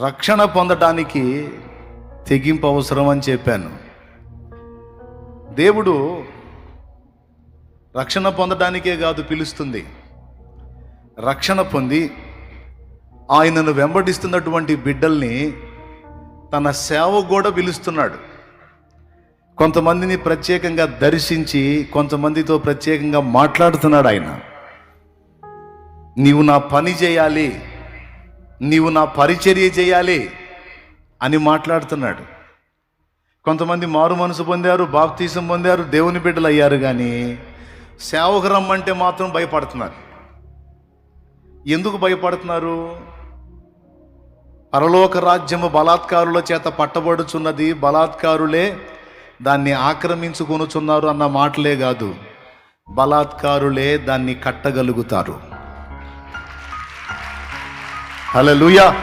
రక్షణ పొందటానికి తెగింపు అవసరం అని చెప్పాను. దేవుడు రక్షణ పొందడానికే కాదు పిలుస్తుంది. రక్షణ పొంది ఆయనను వెంబడిస్తున్నటువంటి బిడ్డల్ని తన సేవ కూడా పిలుస్తున్నాడు. కొంతమందిని ప్రత్యేకంగా దర్శించి కొంతమందితో ప్రత్యేకంగా మాట్లాడుతున్నాడు ఆయన. నీవు నా పని చేయాలి. నీవు నా పరిచర్య చేయాలి అని మాట్లాడుతున్నాడు. కొంతమంది మారు మనసు పొందారు బాప్తీసం పొందారు దేవుని బిడ్డలు అయ్యారు కానీ సేవకు రమ్మంటే మాత్రం భయపడుతున్నారు. ఎందుకు భయపడుతున్నారు? పరలోక రాజ్యము బలాత్కారుల చేత పట్టబడుచున్నది బలాత్కారులే దాన్ని ఆక్రమించుకొనుచున్నారు అన్న మాటలే కాదు బలాత్కారులే దాన్ని కట్టగలుగుతారు. హలో లూయా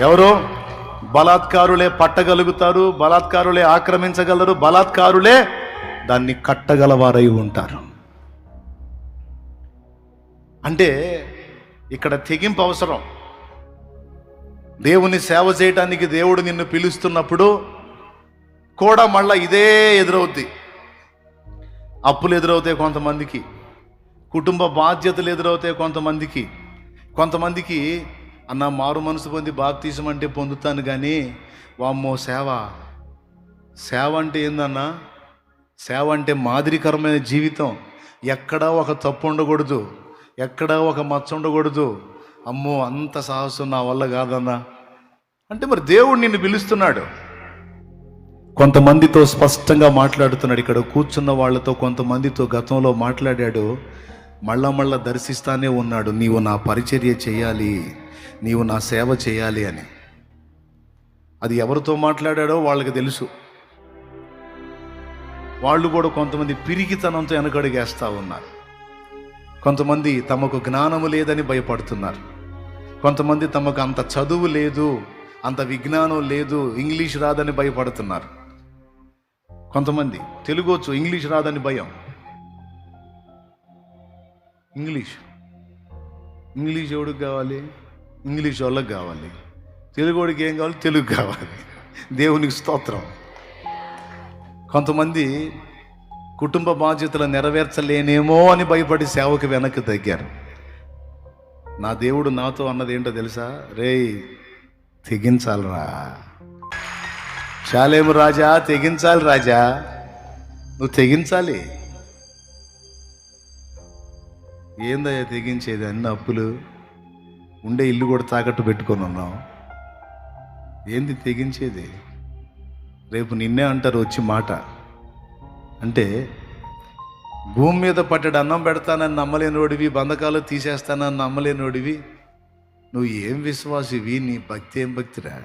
ఎవరు? బలాత్కారులే పట్టగలుగుతారు బలాత్కారులే ఆక్రమించగలరు బలాత్కారులే దాన్ని కట్టగలవారై ఉంటారు. అంటే ఇక్కడ తెగింపు అవసరం. దేవుని సేవ చేయటానికి దేవుడు నిన్ను పిలుస్తున్నప్పుడు కూడా మళ్ళీ ఇదే ఎదురవుద్ది. అప్పులు ఎదురవుతాయి కొంతమందికి. కుటుంబ బాధ్యతలు ఎదురవుతాయి కొంతమందికి. కొంతమందికి అన్న మారు మనసు పొంది బాప్తీసం అంటే పొందుతాను కానీ వామ్మో సేవ. సేవ అంటే ఏందన్నా సేవ అంటే మాదిరికరమైన జీవితం. ఎక్కడా ఒక తప్పు ఉండకూడదు. ఎక్కడా ఒక మచ్చ ఉండకూడదు. అమ్మో అంత సాహసం నా వల్ల కాదన్నా. అంటే మరి దేవుడు నిన్ను పిలుస్తున్నాడు. కొంతమందితో స్పష్టంగా మాట్లాడుతున్నాడు. ఇక్కడ కూర్చున్న వాళ్ళతో కొంతమందితో గతంలో మాట్లాడాడు. మళ్ళా మళ్ళా దర్శిస్తానే ఉన్నాడు. నీవు నా పరిచర్య చేయాలి. నీవు నా సేవ చేయాలి అని. అది ఎవరితో మాట్లాడాడో వాళ్ళకి తెలుసు. వాళ్ళు కూడా కొంతమంది పిరికితనంతో వెనకడుగేస్తూ ఉన్నారు. కొంతమంది తమకు జ్ఞానము లేదని భయపడుతున్నారు. కొంతమంది తమకు అంత చదువు లేదు అంత విజ్ఞానం లేదు ఇంగ్లీష్ రాదని భయపడుతున్నారు. కొంతమంది తెలుగు వచ్చు ఇంగ్లీష్ రాదని భయం. ఇంగ్లీష్. ఇంగ్లీష్ ఎవడికి కావాలి? ఇంగ్లీష్ వాళ్ళకి కావాలి. తెలుగుడికి ఏం కావాలి? తెలుగు కావాలి. దేవునికి స్తోత్రం. కొంతమంది కుటుంబ బాధ్యతలు నెరవేర్చలేనేమో అని భయపడి సేవకు వెనక్కి తగ్గారు. నా దేవుడు నాతో అన్నది ఏంటో తెలుసా? రేయ్ తెగించాలరా. చాలేము రాజా తెగించాలి రాజా. నువ్వు తెగించాలి. ఏందయ్యా తెగించేది అన్ని అప్పులు? ఉండే ఇల్లు కూడా తాకట్టు పెట్టుకొని ఉన్నాం ఏంది తెగించేది? రేపు నిన్నే అంటారు వచ్చి మాట. అంటే భూమి మీద పట్టడు అన్నం పెడతానని నమ్మలేనోడివి బంధకాలు తీసేస్తానని నమ్మలేనోడివి నువ్వు ఏం విశ్వాసివి? నీ భక్తి ఏం భక్తిరా?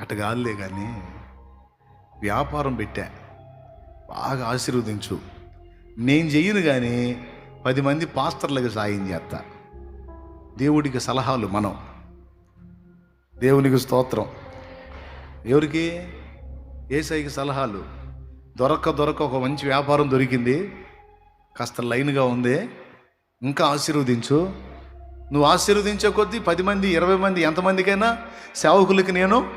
అటు కానీ వ్యాపారం పెట్టా. బాగా ఆశీర్వదించు. నేను చెయ్యను కానీ పది మంది పాస్టర్లకు సాయం చేస్తా. దేవుడికి సలహాలు మనం. దేవునికి స్తోత్రం. ఎవరికి? ఏసైకి సలహాలు. దొరక్క దొరక ఒక మంచి వ్యాపారం దొరికింది. కాస్త లైన్గా ఉంది. ఇంకా ఆశీర్వదించు. నువ్వు ఆశీర్వదించే కొద్దీ పది మంది ఇరవై మంది ఎంతమందికైనా సేవకులకి నేను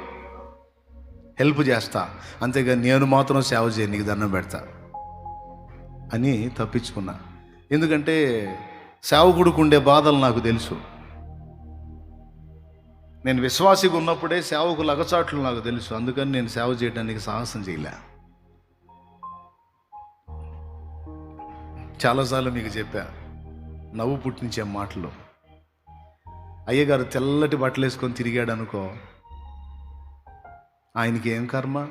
హెల్ప్ చేస్తా. అంతేగా నేను మాత్రం సేవ చేయ దండం పెడతా. అని తప్పించుకున్నా. ఎందుకంటే సేవకుడికి ఉండే బాధలు నాకు తెలుసు. నేను విశ్వాసిగా ఉన్నప్పుడే సేవకుల అగచాట్లు నాకు తెలుసు. అందుకని నేను సేవ చేయడానికి సాహసం చేయలే. చాలాసార్లు మీకు చెప్పా నవ్వు పుట్టించే మాటలు. అయ్యగారు తెల్లటి బట్టలు వేసుకొని తిరిగాడు అనుకో ఆయనకి ఏం కర్మ?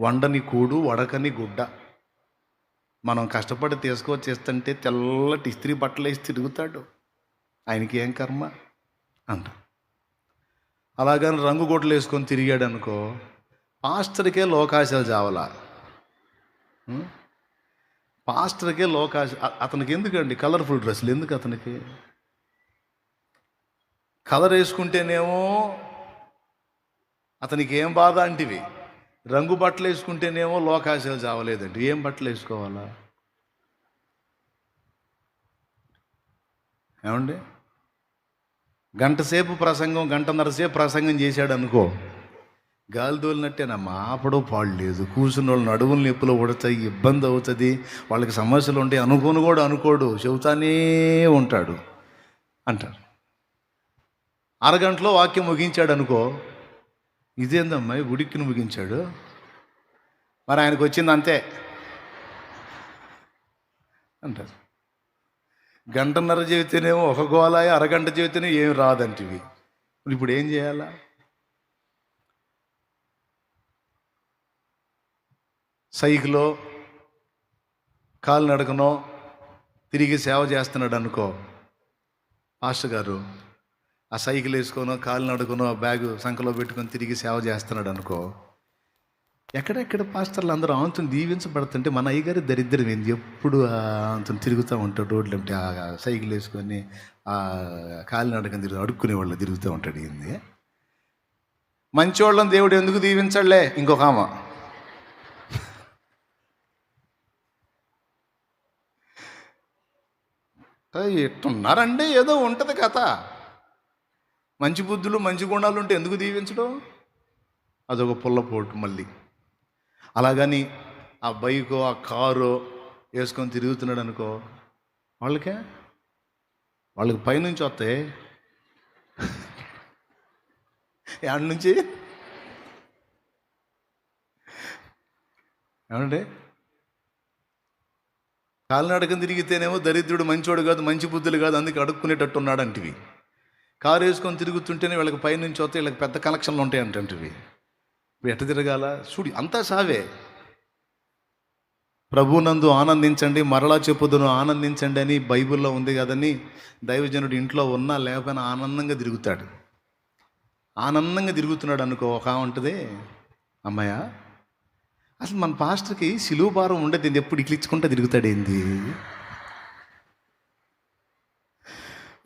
వండని కూడు వడకని గుడ్డ. మనం కష్టపడి తీసుకొచ్చి ఇస్తుంటే తెల్లటి ఇస్త్రీ బట్టలు వేసి తిరుగుతాడు. ఆయనకి ఏం కర్మ? అంట అలాగని రంగు గుడ్డలు వేసుకొని తిరిగాడు అనుకో పాస్టర్కే లోకాశాలు చావలా. పాస్టర్కే లోకాశ అతనికి ఎందుకండి కలర్ఫుల్ డ్రెస్సులు? ఎందుకు అతనికి? కలర్ వేసుకుంటేనేమో అతనికి ఏం బాధ అంటివి? రంగు బట్టలు వేసుకుంటేనేమో లోకాశాలు చావలేదండి. ఏం బట్టలు వేసుకోవాలా? ఏమండి? గంటసేపు ప్రసంగం గంటన్నర సేపు ప్రసంగం చేశాడు అనుకో గాలి తోలినట్టేనమ్మా ఆపడం పాడు లేదు. కూర్చున్న వాళ్ళు నడువులు నొప్పులు పడతాయి ఇబ్బంది అవుతుంది. వాళ్ళకి సమస్యలు ఉంటాయి అనుకోను కూడా అనుకోడు. చెబుతానే ఉంటాడు. అంటారు. అరగంటలో వాక్యం ముగించాడు అనుకో ఇదేందమ్మా ఉడిక్కిని ముగించాడు. మరి ఆయనకు వచ్చింది అంతే. అంటారు. గంటన్నర చెబితేనేమో ఒక గోళాయి అరగంట చెబితేనే ఏం రాదంటివి. ఇప్పుడు ఏం చేయాలా? సైకిలో కాలు నడకనో తిరిగి సేవ చేస్తున్నాడు అనుకో పాస్టర్ గారు ఆ సైకిల్ వేసుకోనో కాలు నడుకునో ఆ సంఖలో పెట్టుకొని తిరిగి సేవ చేస్తున్నాడు అనుకో. ఎక్కడెక్కడ పాస్టర్లు అందరూ ఆంతుని దీవించబడుతుంటే మన అయ్యగారి దరిద్రం ఏంది? ఎప్పుడు ఆంతుని తిరుగుతూ ఉంటాడు రోడ్లు అంటే ఆ సైకిల్ వేసుకొని ఆ కాలు నడకని తిరుగు అడుక్కునే వాళ్ళు తిరుగుతూ ఉంటాడు ఏంది? మంచోళ్ళని దేవుడు ఎందుకు దీవించడలే? ఇంకొక ఆమె. ఎట్టున్నారండి? ఏదో ఉంటుంది కథ. మంచి బుద్ధులు మంచి గుణాలు ఉంటే ఎందుకు దీవించడం? అదొక పుల్లపోటు మళ్ళీ. అలాగని ఆ బైకో ఆ కారో వేసుకొని తిరుగుతున్నాడు అనుకో వాళ్ళకే? వాళ్ళకి పైనుంచి వస్తాయి యాడ నుంచి ఏమంటే కాలినడకం తిరిగితేనేమో దరిద్రుడు మంచోడు కాదు మంచి బుద్ధులు కాదు అందుకే అడుక్కునేటట్టు ఉన్నాడంటివి కారు వేసుకొని తిరుగుతుంటేనే వీళ్ళకి పైనుంచి వస్తే వీళ్ళకి పెద్ద కలెక్షన్లు ఉంటాయి ఇప్పుడు ఎట్ట తిరగాల? చూడు అంతా సావే. ప్రభునందు ఆనందించండి మరలా చెప్పుదును ఆనందించండి అని బైబిల్లో ఉంది కదని దైవజనుడు ఇంట్లో ఉన్నా లేకపోయినా ఆనందంగా తిరుగుతాడు. ఆనందంగా తిరుగుతున్నాడు అనుకో ఒక ఉంటుంది. అమ్మాయ? అసలు మన పాస్టర్కి సిలువు భారం ఉండేది ఎప్పుడు ఇట్లిచ్చుకుంటే తిరుగుతాడేంది ఏంది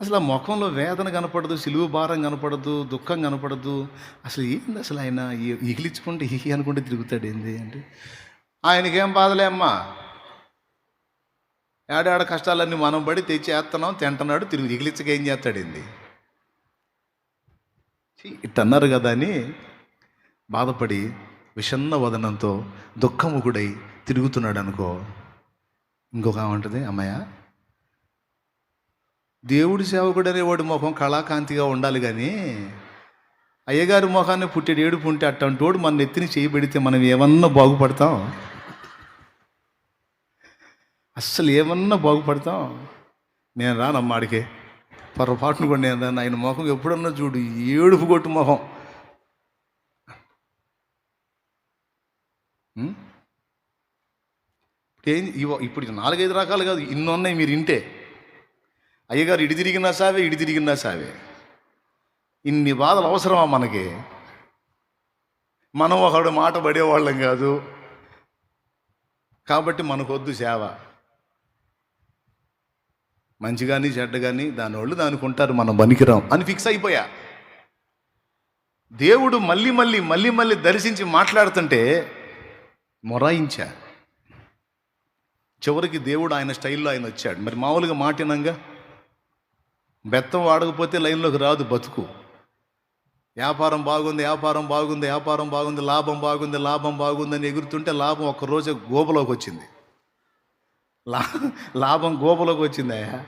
అసలు ఆ ముఖంలో వేదన కనపడదు సిలువు భారం కనపడదు దుఃఖం కనపడదు. అసలు ఏంది అసలు ఆయన ఇగిలించుకుంటే హి అనుకుంటే తిరుగుతాడు ఏంది అంటే? ఆయనకేం బాధలే అమ్మా? ఏడాడ కష్టాలన్నీ మనం పడి తెచ్చేస్తున్నాం తింటున్నాడు తిరుగు ఇగిలిచ్చక ఏం చేస్తాడు ఏంది? ఇట్టన్నారు కదా అని బాధపడి విషన్న వదనంతో దుఃఖముకుడై తిరుగుతున్నాడు అనుకో. ఇంకొక ఉంటుంది అమ్మాయ? దేవుడి సేవకుడు అనేవాడు ముఖం కళాకాంతిగా ఉండాలి కానీ అయ్యగారి ముఖాన్ని పుట్టేడు ఏడుపు ఉంటే అట్టంటోడు మన నెత్తిని చేయబెడితే మనం ఏమన్నా బాగుపడతాం? అస్సలు ఏమన్నా బాగుపడతాం? నేను రానమ్మా ఆడికే. పొరపాటును కూడా నేను రాను. ఆయన ముఖం ఎప్పుడన్నా చూడు ఏడుపు కొట్టు ముఖం ఏం ఇప్పుడు నాలుగైదు రకాలు కాదు ఇన్ని ఉన్నాయి మీరు ఇంటే. అయ్యగారు ఇడి తిరిగినా సావే ఇడి తిరిగినా సావే. ఇన్ని బాధలు అవసరమా మనకి? మనం ఒకడు మాట పడేవాళ్ళం కాదు. కాబట్టి మనకొద్దు సేవ. మంచి కానీ చెడ్డ కానీ దాని వాళ్ళు దానికి ఉంటారు మనం పనికిరాం అని ఫిక్స్ అయిపోయా. దేవుడు మళ్ళీ మళ్ళీ మళ్ళీ మళ్ళీ దర్శించి మాట్లాడుతుంటే మొరాయించా. చివరికి దేవుడు ఆయన స్టైల్లో ఆయన వచ్చాడు. మరి మామూలుగా మాటినంగా బెత్తం వాడకపోతే లైన్లోకి రాదు బతుకు. వ్యాపారం బాగుంది వ్యాపారం బాగుంది వ్యాపారం బాగుంది లాభం బాగుంది లాభం బాగుంది అని ఎగురుతుంటే లాభం ఒక్క రోజు గోపలోకి వచ్చింది. లా లాభం గోపలోకి వచ్చింది అయ్యా.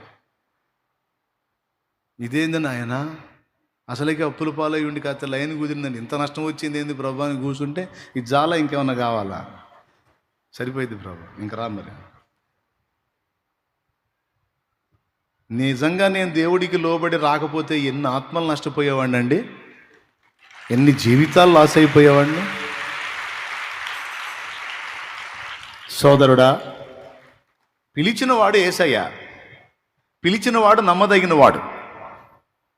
ఇదేంది నాయన? అసలుకి అప్పుల పాలై ఉండి కాస్త లైన్ కుదిరిందండి ఇంత నష్టం వచ్చింది ఏంది ప్రభా అని కూర్చుంటే ఇది చాలా ఇంకేమన్నా కావాలా? సరిపోయింది ప్రభు ఇంక రా మరి. నిజంగా నేను దేవుడికి లోబడి రాకపోతే ఎన్ని ఆత్మలు నష్టపోయేవాడిని అండి ఎన్ని జీవితాలు లాస్ అయిపోయేవాడిని? సోదరుడా పిలిచినవాడు ఏసయ్యా. పిలిచినవాడు నమ్మదగినవాడు.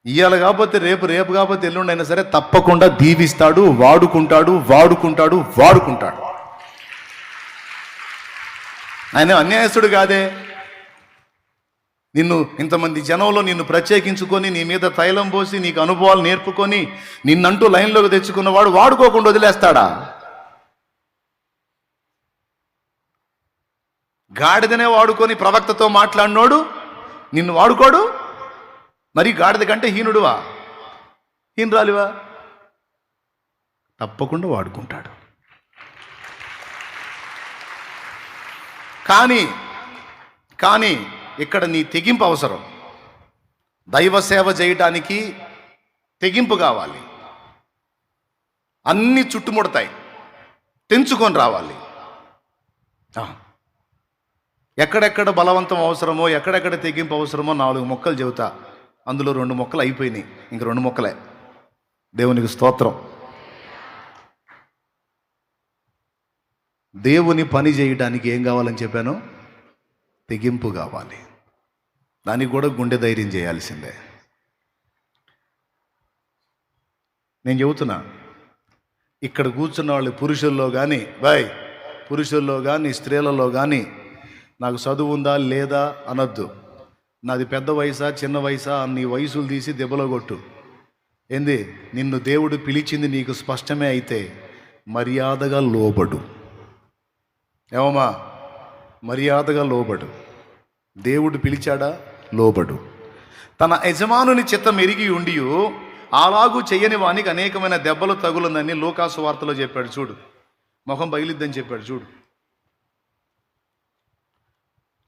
ఇవాళ కాకపోతే రేపు రేపు కాకపోతే ఎల్లుండి అయినా సరే తప్పకుండా దీవిస్తాడు వాడుకుంటాడు వాడుకుంటాడు వాడుకుంటాడు. ఆయన అన్యాయస్తుడు కాదే. నిన్ను ఇంతమంది జనంలో నిన్ను ప్రత్యేకించుకొని నీ మీద తైలం పోసి నీకు అనుభవాలు నేర్పుకొని నిన్నంటూ లైన్లోకి తెచ్చుకున్నవాడు వాడుకోకుండా వదిలేస్తాడా? గాడిదనే వాడుకొని ప్రవక్తతో మాట్లాడినోడు నిన్ను వాడుకోడు? మరి గాడిద కంటే హీనుడువా? హీనరాలివా? తప్పకుండా వాడుకుంటాడు. కానీ కానీ ఇక్కడ నీ తెగింపు అవసరం. దైవ సేవ చేయటానికి తెగింపు కావాలి. అన్నీ చుట్టుముడతాయి. తెంచుకొని రావాలి. ఎక్కడెక్కడ బలవంతం అవసరమో ఎక్కడెక్కడ తెగింపు అవసరమో నాలుగు మొక్కలు చెబుతా. అందులో రెండు మొక్కలు అయిపోయినాయి. ఇంక రెండు మొక్కలే. దేవునికి స్తోత్రం. దేవుని పని చేయడానికి ఏం కావాలని చెప్పాను? తెగింపు కావాలి. దానికి కూడా గుండె ధైర్యం చేయాల్సిందే. నేను చెబుతున్నా ఇక్కడ కూర్చున్న వాళ్ళు పురుషుల్లో కానీ బాయ్ పురుషుల్లో కానీ స్త్రీలలో కానీ నాకు చదువు ఉందా లేదా అనొద్దు. నాది పెద్ద వయసా చిన్న వయసా అన్ని వయసులు తీసి దెబ్బలో కొట్టు. ఏంది? నిన్ను దేవుడు పిలిచింది నీకు స్పష్టమే అయితే మర్యాదగా లోబడు. ఏమమ్మా? మర్యాదగా లోబడు. దేవుడు పిలిచాడా? లోబడు. తన యజమానుని చిత్తం ఎరిగి ఉండి అలాగూ చెయ్యని వానికి అనేకమైన దెబ్బలు తగులుందని లోకాసు వార్తలో చెప్పాడు. చూడు. ముఖం బయలుద్దని చెప్పాడు. చూడు.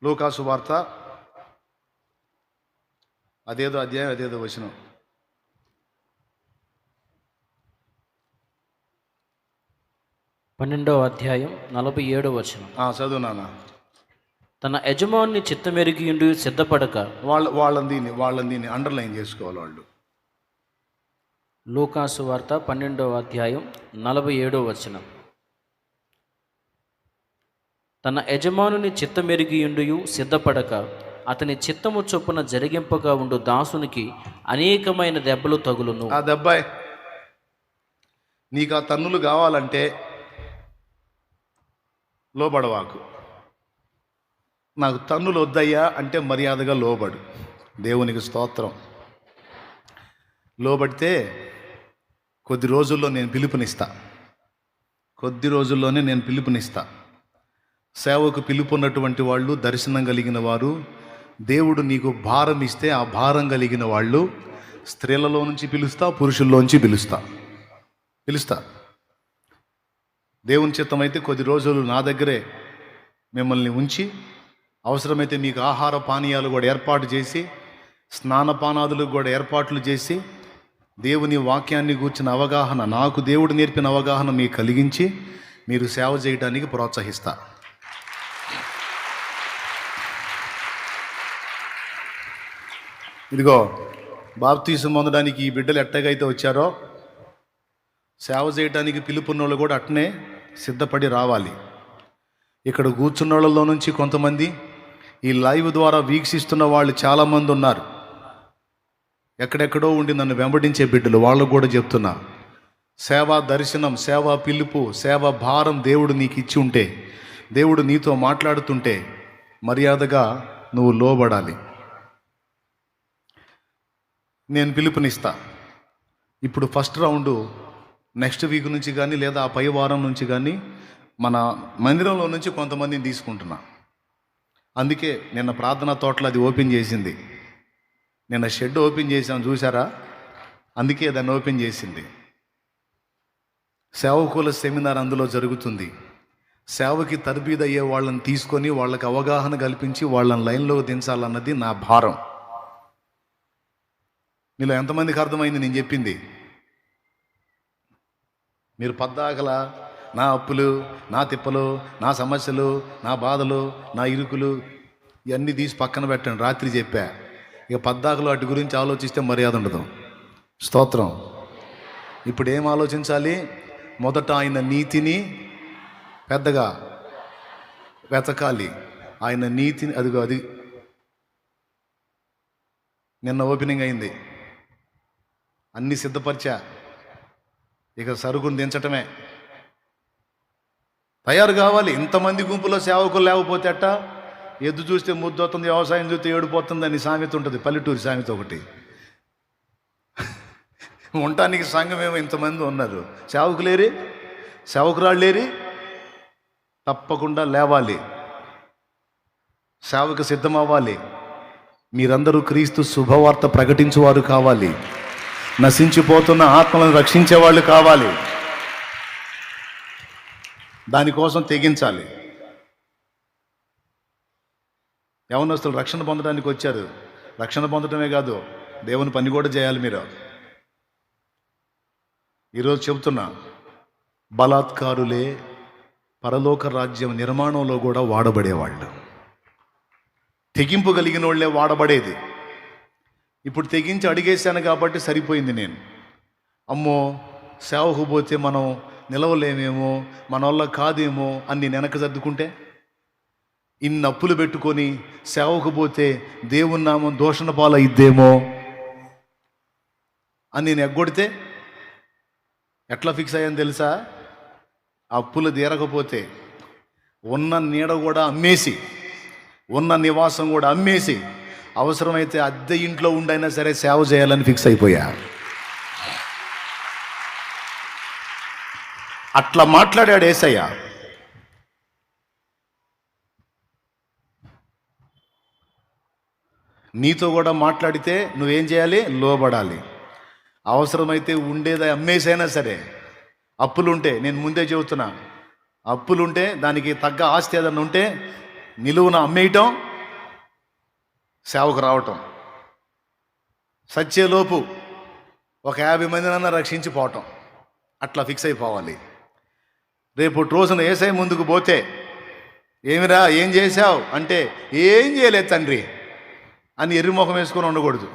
లోకాసు వార్త అదేదో అధ్యాయం అదేదో వచనం. పన్నెండవ అధ్యాయం నలభై ఏడవ వచనం. చదువు నాన్న. తన యజమాని చిత్తమెరిగియుండి సిద్ధపడక వాళ్ళ వాళ్ళని దీన్ని వాళ్ళని దీన్ని అండర్లైన్ చేసుకోవాలి వాళ్ళు. లూకాసు వార్త పన్నెండవ అధ్యాయం నలభై ఏడవ వచనం. తన యజమానుని చిత్తమెరిగియుండి సిద్ధపడక అతని చిత్తము చొప్పున జరిగింపగా ఉండు దాసునికి అనేకమైన దెబ్బలు తగులును. ఆ దెబ్బాయ్ నీకు ఆ తన్నులు కావాలంటే లోబడవాకు. నాకు తన్నులు వద్దయ్యా అంటే మర్యాదగా లోబడు. దేవునికి స్తోత్రం. లోబడితే కొద్ది రోజుల్లో నేను పిలుపునిస్తా. కొద్ది రోజుల్లోనే నేను పిలుపునిస్తా. సేవకు పిలుపున్నటువంటి వాళ్ళు దర్శనం కలిగిన వారు దేవుడు నీకు భారం ఇస్తే ఆ భారం కలిగిన వాళ్ళు స్త్రీలలో నుంచి పిలుస్తా పురుషుల్లోంచి పిలుస్తా. పిలుస్తా. దేవుని చిత్తమైతే అయితే కొద్ది రోజులు నా దగ్గరే మిమ్మల్ని ఉంచి అవసరమైతే మీకు ఆహార పానీయాలు కూడా ఏర్పాటు చేసి స్నానపానాదులు కూడా ఏర్పాట్లు చేసి దేవుని వాక్యాన్ని గూర్చిన అవగాహన నాకు దేవుడు నేర్పిన అవగాహన మీకు కలిగించి మీరు సేవ చేయడానికి ప్రోత్సహిస్తా. ఇదిగో బాప్తీసం పొందడానికి ఈ బిడ్డలు ఎట్టగైతే వచ్చారో సేవ చేయడానికి పిలుపున్నోళ్ళు కూడా అట్నే సిద్ధపడి రావాలి. ఇక్కడ కూర్చున్న వాళ్ళలో నుంచి కొంతమంది ఈ లైవ్ ద్వారా వీక్షిస్తున్న వాళ్ళు చాలామంది ఉన్నారు. ఎక్కడెక్కడో ఉండి నన్ను వెంబడించే బిడ్డలు వాళ్ళకు కూడా చెప్తున్నా. సేవా దర్శనం సేవా పిలుపు సేవ భారం దేవుడు నీకు ఇచ్చి ఉంటే దేవుడు నీతో మాట్లాడుతుంటే మర్యాదగా నువ్వు లోబడాలి. నేను పిలుపునిస్తా. ఇప్పుడు ఫస్ట్ రౌండ్ నెక్స్ట్ వీక్ నుంచి కానీ లేదా ఆ పై వారం నుంచి కానీ మన మందిరంలో నుంచి కొంతమందిని తీసుకుంటున్నా. అందుకే నిన్న ప్రార్థనా తోటలో అది ఓపెన్ చేసింది. నిన్న షెడ్ ఓపెన్ చేసాం చూసారా అందుకే దాన్ని ఓపెన్ చేసింది. సేవకుల సెమినార్ అందులో జరుగుతుంది. సేవకి తర్బీదయ్యే వాళ్ళని తీసుకొని వాళ్ళకి అవగాహన కల్పించి వాళ్ళని లైన్లో దించాలన్నది నా భారం. మీలో ఎంతమందికి అర్థమైంది నేను చెప్పింది? మీరు పద్దాగల నా అప్పులు నా తిప్పలు నా సమస్యలు నా బాధలు నా ఇరుకులు ఇవన్నీ తీసి పక్కన పెట్టండి. రాత్రి చెప్పా. ఇక పద్దాకలు వాటి గురించి ఆలోచిస్తే మర్యాద ఉండదు. స్తోత్రం. ఇప్పుడు ఏం ఆలోచించాలి? మొదట ఆయన నీతిని పెద్దగా వెతకాలి. ఆయన నీతిని అదిగో అది. నిన్న ఓపెనింగ్ అయింది. అన్ని సిద్ధపరిచా. ఇక సరుకును దించటమే. తయారు కావాలి. ఇంతమంది గుంపులో సేవకులు లేకపోతే అట్ట ఎద్దు చూస్తే ముద్దవుతుంది వ్యవసాయం చూస్తే ఏడిపోతుంది అని సామెత ఉంటుంది. పల్లెటూరి సామెత ఒకటి. ఉండటానికి సంఘమేమో ఇంతమంది ఉన్నారు. సేవకులేరి సేవకురాళ్ళేరి తప్పకుండా లేవాలి. సేవకు సిద్ధమవ్వాలి. మీరందరూ క్రీస్తు శుభవార్త ప్రకటించేవారు కావాలి. నశించిపోతున్న ఆత్మలను రక్షించే వాళ్ళు కావాలి. దానికోసం తెగించాలి. యవనస్తులు రక్షణ పొందడానికి వచ్చారు. రక్షణ పొందడమే కాదు దేవుని పని కూడా చేయాలి మీరు. ఈరోజు చెబుతున్నా బలాత్కారులే పరలోక రాజ్యం నిర్మాణంలో కూడా వాడబడేవాళ్ళు. తెగింపు కలిగిన వాళ్ళే వాడబడేది. ఇప్పుడు తెగించి అడిగేశాను కాబట్టి సరిపోయింది నేను. అమ్మో సేవకు పోతే మనం నిలవలేమేమో మన వల్ల కాదేమో అని నేను వెనక సర్దుకుంటే? ఇన్ని అప్పులు పెట్టుకొని సేవకు పోతే దేవుని నామం దోషణ పాలయిద్దేమో అని నేను ఎగ్గొడితే ఎట్లా ఫిక్స్ అయ్యాను తెలుసా? అప్పులు తీరకపోతే ఉన్న నీడ కూడా అమ్మేసి ఉన్న నివాసం కూడా అమ్మేసి అవసరమైతే అద్దె ఇంట్లో ఉండైనా సరే సేవ చేయాలని ఫిక్స్ అయిపోయా అట్లా మాట్లాడాడు ఏసయ్య. నీతో కూడా మాట్లాడితే నువ్వేం చేయాలి? లోబడాలి. అవసరమైతే ఉండేది అమ్మేసైనా సరే. అప్పులుంటే నేను ముందే చెబుతున్నా. అప్పులుంటే దానికి తగ్గ ఆస్తి ఏదన్నా ఉంటే నిలువున అమ్మేయటం సేవకు రావటం. సచ్చేలోపు ఒక యాభై మందినన్నా రక్షించిపోవటం. అట్లా ఫిక్స్ అయిపోవాలి. రేపు రోజున ఏసై ముందుకు పోతే ఏమిరా ఏం చేశావు? అంటే ఏం చేయలేదు తండ్రి అని ఎర్రిముఖం వేసుకొని ఉండకూడదు.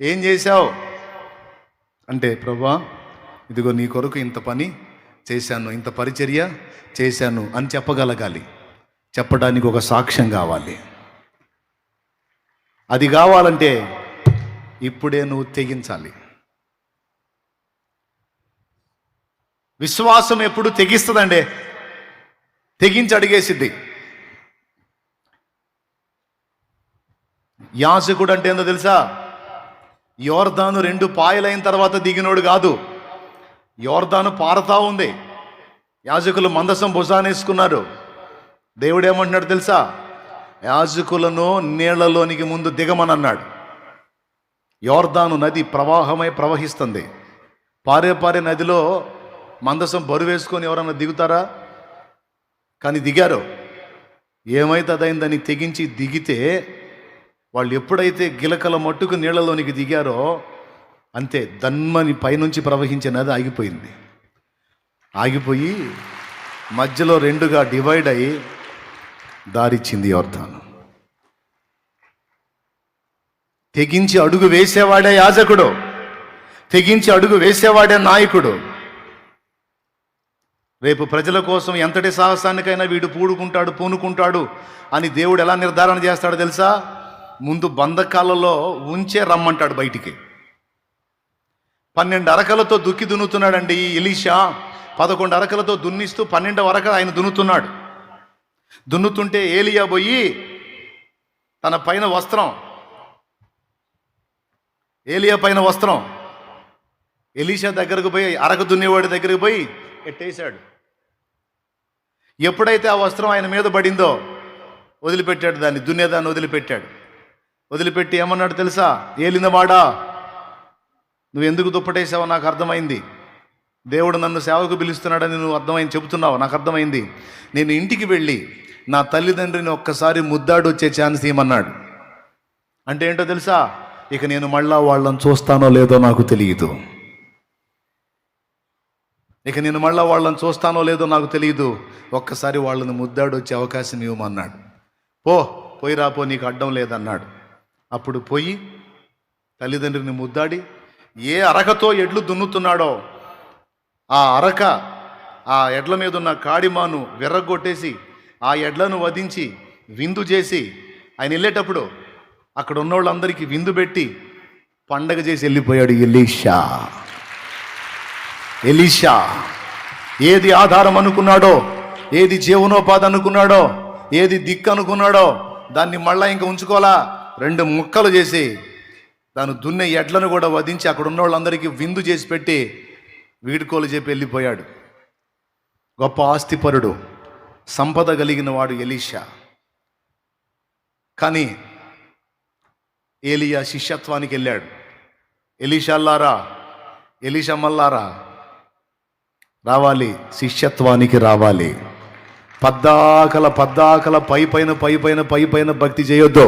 ఏం చేశావు? అంటే ప్రభా ఇదిగో నీ కొరకు ఇంత పని చేశాను ఇంత పరిచర్య చేశాను అని చెప్పగలగాలి. చెప్పడానికి ఒక సాక్ష్యం కావాలి. అది కావాలంటే ఇప్పుడే నువ్వు తెగించాలి. విశ్వాసం ఎప్పుడు తెగిస్తుందండి? తెగించి అడిగేసిద్ది. యాజకుడు అంటే ఏందో తెలుసా? యోర్దాను రెండు పాయలైన తర్వాత దిగినోడు కాదు. యోర్దాను పారతా ఉంది. యాజకులు మందసం భుజానేసుకున్నారు. దేవుడు ఏమంటున్నాడు తెలుసా? యాజకులను నీళ్ళలోనికి ముందు దిగమనన్నాడు. యోర్దాను నది ప్రవాహమై ప్రవహిస్తుంది. పారే పారే నదిలో మందసం బరువు వేసుకొని ఎవరన్నా దిగుతారా? కానీ దిగారు? ఏమైతుందైందని తెగించి దిగితే వాళ్ళు ఎప్పుడైతే గిలకల మట్టుకు నీళ్ళలోనికి దిగారో అంతే దన్మని పైనుంచి ప్రవహించే నది ఆగిపోయింది. ఆగిపోయి మధ్యలో రెండుగా డివైడ్ అయి దారిచ్చింది యోర్ధాను తెగించి అడుగు వేసేవాడే యాజకుడు. తెగించి అడుగు వేసేవాడే నాయకుడు. రేపు ప్రజల కోసం ఎంతటి సాహసానికైనా వీడు పూడుకుంటాడు పూనుకుంటాడు అని దేవుడు ఎలా నిర్ధారణ చేస్తాడో తెలుసా? ముందు బంధకాలలో ఉంచే రమ్మంటాడు బయటికి. పన్నెండు అరకలతో దుక్కి దున్నుతున్నాడండి ఈ ఎలీషా. పదకొండు అరకలతో దున్నిస్తూ పన్నెండవ అరక ఆయన దున్నుతున్నాడు. దున్నుతుంటే ఏలియా పోయి తన పైన వస్త్రం ఏలియా పైన వస్త్రం ఎలీషా దగ్గరకు పోయి అరక దున్నేవాడి దగ్గరికి పోయి ఎట్టేశాడు. ఎప్పుడైతే ఆ వస్త్రం ఆయన మీద పడిందో వదిలిపెట్టాడు దాన్ని దున్నేదాన్ని వదిలిపెట్టాడు. వదిలిపెట్టి ఏమన్నాడు తెలుసా? ఏలినవాడా? నువ్వు ఎందుకు దుప్పటేసావో నాకు అర్థమైంది. దేవుడు నన్ను సేవకు పిలుస్తున్నాడని నువ్వు అర్థమైంది చెబుతున్నావు? నాకు అర్థమైంది. నేను ఇంటికి వెళ్ళి నా తల్లిదండ్రిని ఒక్కసారి ముద్దాడు వచ్చే ఛాన్స్ ఇవ్వమన్నాడు. అంటే ఏంటో తెలుసా? ఇక నేను మళ్ళా వాళ్ళని చూస్తానో లేదో నాకు తెలియదు. ఇక నేను మళ్ళీ వాళ్ళని చూస్తానో లేదో నాకు తెలియదు ఒక్కసారి వాళ్ళని ముద్దాడు వచ్చే అవకాశం ఇవ్వమన్నాడు. పో పోయి రాపో నీకు అడ్డం లేదన్నాడు. అప్పుడు పోయి తల్లిదండ్రిని ముద్దాడి ఏ అరకతో ఎడ్లు దున్నుతున్నాడో ఆ అరక ఆ ఎడ్ల మీద ఉన్న కాడిమాను విర్రగొట్టేసి ఆ ఎడ్లను వధించి విందు చేసి ఆయన వెళ్ళేటప్పుడు అక్కడ ఉన్నోళ్ళందరికీ విందు పెట్టి పండగ చేసి వెళ్ళిపోయాడు ఎలీషా. ఎలీషా ఏది ఆధారం అనుకున్నాడో ఏది జీవనోపాధి అనుకున్నాడో ఏది దిక్కు అనుకున్నాడో దాన్ని మళ్ళా ఇంకా ఉంచుకోవాలా? రెండు ముక్కలు చేసి దాని దున్నే ఎడ్లను కూడా వధించి అక్కడ ఉన్న వాళ్ళందరికీ విందు చేసి పెట్టి వీడుకోలు చెప్పి వెళ్ళిపోయాడు. గొప్ప ఆస్తిపరుడు సంపద కలిగిన వాడు ఎలీషా. కానీ ఏలియా శిష్యత్వానికి వెళ్ళాడు. ఎలీషల్లారా ఎలీషమ్మల్లారా రావాలి శిష్యత్వానికి రావాలి. పద్దాకల పద్దాకల పై పైన పై పైన పై పైన భక్తి చేయొద్దు.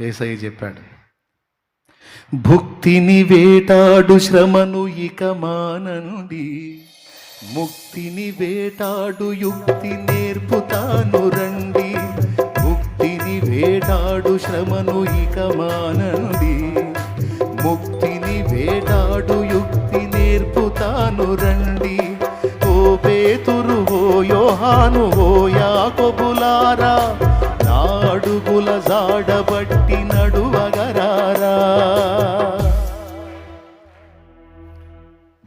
ఏసయ్య చెప్పాడు భుక్తిని వేటాడు శ్రమను ఇక మానండి ముక్తిని వేటాడు యుక్తి నేర్పుతాను రండి. ముక్తిని వేటాడు శ్రమను ఇక మానండి ముక్తిని వేటాడు అవుతాను రండి. ఓ పేతురు ఓ యోహాను ఓ యాకొబులారా. నాడుగుల జాడబట్టి నడువగరారా.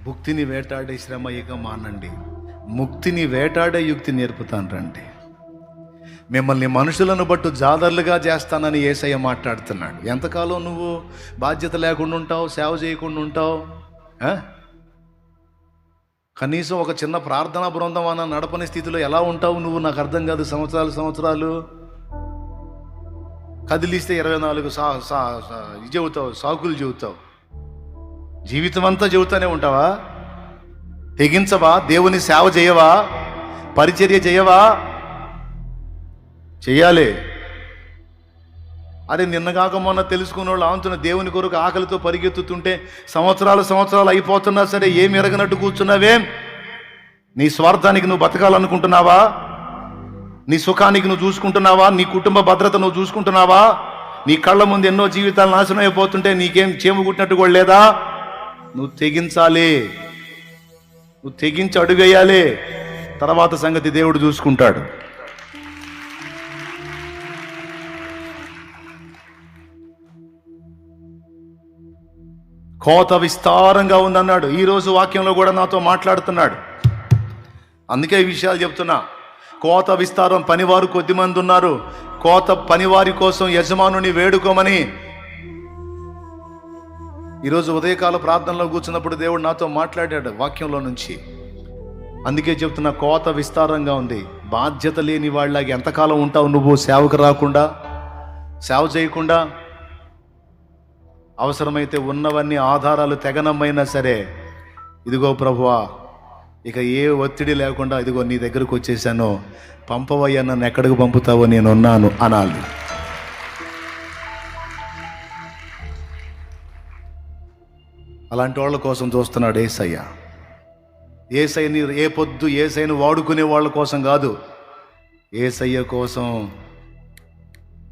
భుక్తిని వేటాడే శ్రమ ఇక మానండి. ముక్తిని వేటాడే యుక్తి నేర్పుతాను రండి. మిమ్మల్ని మనుషులను బట్టు జాదర్లుగా చేస్తానని ఏసయ్య మాట్లాడుతున్నాడు. ఎంతకాలం నువ్వు బాధ్యత లేకుండా ఉంటావు సేవ చేయకుండా ఉంటావు? కనీసం ఒక చిన్న ప్రార్థనా బృందం అన్న నడపని స్థితిలో ఎలా ఉంటావు నువ్వు? నాకు అర్థం కాదు. సంవత్సరాలు సంవత్సరాలు. కదిలిస్తే ఇరవై నాలుగు సా సా ఇది చెబుతావు సాకులు చెబుతావు. జీవితం అంతా చెబుతానే ఉంటావా? తెగించవా? దేవుని సేవ చేయవా? పరిచర్య చేయవా? చేయాలి. అదే నిన్నగాక మొన్న తెలుసుకున్న వాళ్ళు ఆంతున్న దేవుని కొరకు ఆకలితో పరిగెత్తుతుంటే సంవత్సరాలు సంవత్సరాలు అయిపోతున్నా సరే ఏమి ఎరగనట్టు కూర్చున్నావేం? నీ స్వార్థానికి నువ్వు బతకాలనుకుంటున్నావా? నీ సుఖానికి నువ్వు చూసుకుంటున్నావా? నీ కుటుంబ భద్రత నువ్వు చూసుకుంటున్నావా? నీ కళ్ళ ముందు ఎన్నో జీవితాలు నాశనం అయిపోతుంటే నీకేం చేము కుట్టినట్టు కూడా లేదా? నువ్వు తెగించాలి. నువ్వు తెగించి అడుగేయాలి. తర్వాత సంగతి దేవుడు చూసుకుంటాడు. కోత విస్తారంగా ఉందన్నాడు. ఈరోజు వాక్యంలో కూడా నాతో మాట్లాడుతున్నాడు. అందుకే ఈ విషయాలు చెప్తున్నా. కోత విస్తారం పనివారు కొద్దిమంది ఉన్నారు. కోత పనివారి కోసం యజమానుని వేడుకోమని. ఈరోజు ఉదయకాల ప్రార్థనలో కూర్చున్నప్పుడు దేవుడు నాతో మాట్లాడాడు వాక్యంలో నుంచి. అందుకే చెప్తున్న కోత విస్తారంగా ఉంది. బాధ్యత లేని వాళ్ళకి ఎంతకాలం ఉంటావు నువ్వు? సేవకు రాకుండా? సేవ చేయకుండా? అవసరమైతే ఉన్నవన్నీ ఆధారాలు తెగనమైనా సరే ఇదిగో ప్రభువా ఇక ఏ ఒత్తిడి లేకుండా ఇదిగో నీ దగ్గరకు వచ్చేసాను. పంపవయ్యా నన్ను ఎక్కడికి పంపుతావో నేను ఉన్నాను అనాలి. అలాంటి వాళ్ళ కోసం చూస్తున్నాడు ఏసయ్య. ఏసైని ఏ పొద్దు ఏసైని వాడుకునే వాళ్ళ కోసం కాదు. ఏసయ్య కోసం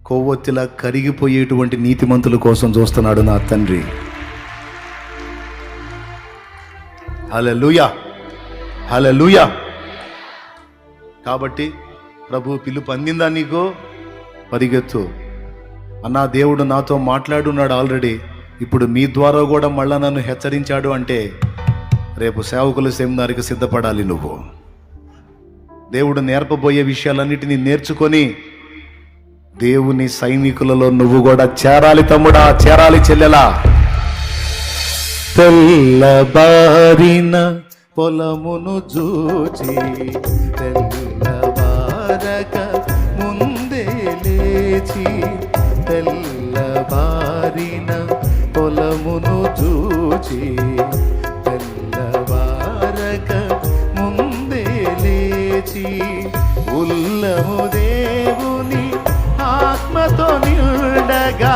కొవ్వొత్తిలా కరిగిపోయేటువంటి నీతిమంతుల కోసం చూస్తున్నాడు నా తండ్రి. హలలుయా హలలుయా కాబట్టి ప్రభు పిలుపు అందిందా నీకు? పరిగెత్తు. అన్నా దేవుడు నాతో మాట్లాడున్నాడు ఆల్రెడీ. ఇప్పుడు మీ ద్వారా కూడా మళ్ళా నన్ను హెచ్చరించాడు అంటే రేపు సేవకుల సెమినార్కి సిద్ధపడాలి నువ్వు. దేవుడు నేర్పబోయే విషయాలన్నిటినీ నేర్చుకొని దేవుని సైనికులలో నువ్వు కూడా చేరాలి తమ్ముడా చేరాలి చెల్లెలా. తెల్లబారిన పొలమును చూచి తెల్లబారక ముందే లేచి తెల్లబారిన పొలమును చూచి తెల్లబారక ముందే లేచి ఉల్లము నిండగా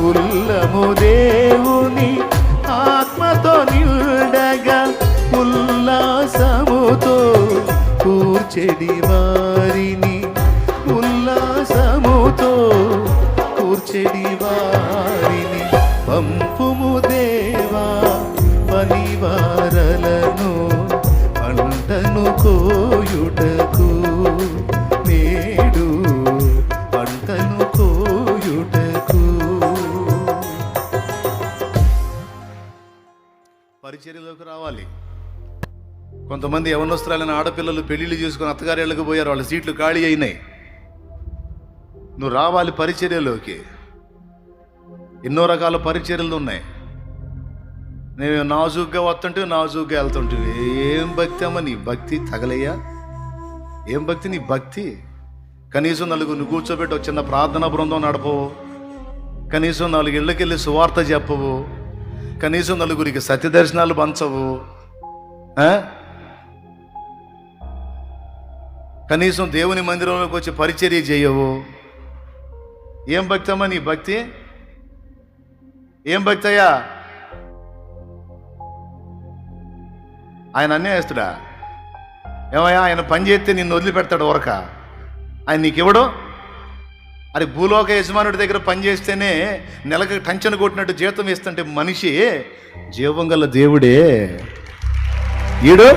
ఉల్లము దేవుని. ఆత్మతో నిండగా ఉల్లాసముతో కూర్చెడివా. రావాలి కొంతమంది యవనస్తురాలైన ఆడపిల్లలు పెళ్ళిళ్ళు చేసుకుని అత్తగారేళ్ళకి పోయారు. వాళ్ళ సీట్లు ఖాళీ అయినాయి. నువ్వు రావాలి పరిచర్యలోకి. ఎన్నో రకాల పరిచర్యలు ఉన్నాయి. నేను నాజుగ్గా వస్తుంటే నాజుగ్గా వెళ్తుంటే ఏం భక్తి అమ్మ నీ భక్తి తగలయ్యా? ఏం భక్తి నీ భక్తి? కనీసం నలుగురిని కూర్చోబెట్టి ఒక చిన్న ప్రార్థనా బృందం నడపవు? కనీసం నాలుగు ఇళ్ళకెళ్ళి సువార్త చెప్పవు? కనీసం నలుగురికి సత్య దర్శనాలు పంచవు కనీసం దేవుని మందిరంలోకి వచ్చి పరిచర్య చేయవు. ఏం భక్తి అమ్మా నీ భక్తి? ఏం భక్తి అయ్యా ఆయన అన్యాయస్తుడా ఏమయ్యా ఆయన పని చేస్తే నిన్ను వదిలిపెడతాడు ఊరక. ఆయన నీకు ఇవ్వడం అరే భూలోక యజమానుడి దగ్గర పని చేస్తేనే నెలకు టంచన కొట్టినట్టు జీతం ఇస్తుంటే మనిషి జీవం గల దేవుడే. ఈడు?